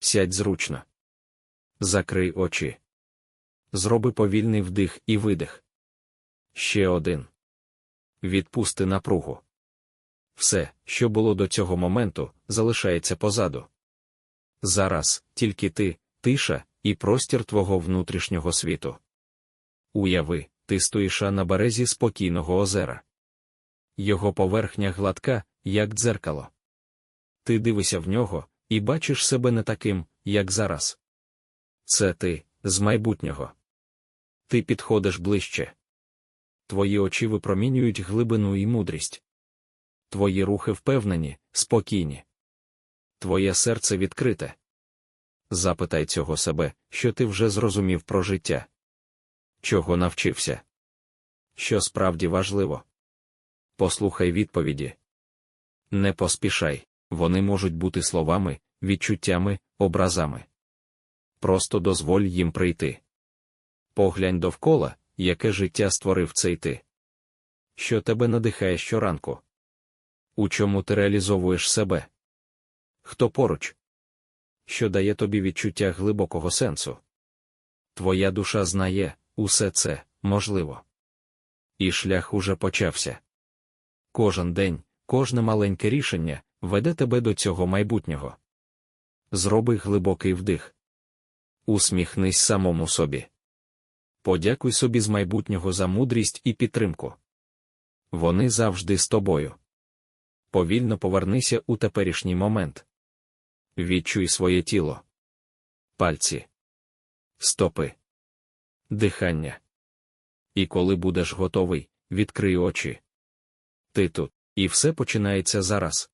Сядь зручно. Закрий очі. Зроби повільний вдих і видих. Ще один. Відпусти напругу. Все, що було до цього моменту, залишається позаду. Зараз тільки ти, тиша і простір твого внутрішнього світу. Уяви, ти стоїш на березі спокійного озера. Його поверхня гладка, як дзеркало. Ти дивишся в нього і бачиш себе не таким, як зараз. Це ти, з майбутнього. Ти підходиш ближче. Твої очі випромінюють глибину і мудрість. Твої рухи впевнені, спокійні. Твоє серце відкрите. Запитай цього себе, що ти вже зрозумів про життя. Чого навчився? Що справді важливо? Послухай відповіді. Не поспішай, вони можуть бути словами, відчуттями, образами. Просто дозволь їм прийти. Поглянь довкола, яке життя створив цей ти. Що тебе надихає щоранку? У чому ти реалізовуєш себе? Хто поруч? Що дає тобі відчуття глибокого сенсу? Твоя душа знає, усе це можливо. І шлях уже почався. Кожен день, кожне маленьке рішення веде тебе до цього майбутнього. Зроби глибокий вдих. Усміхнись самому собі. Подякуй собі з майбутнього за мудрість і підтримку. Вони завжди з тобою. Повільно повернися у теперішній момент. Відчуй своє тіло, пальці, стопи, дихання. І коли будеш готовий, відкрий очі. Ти тут, і все починається зараз.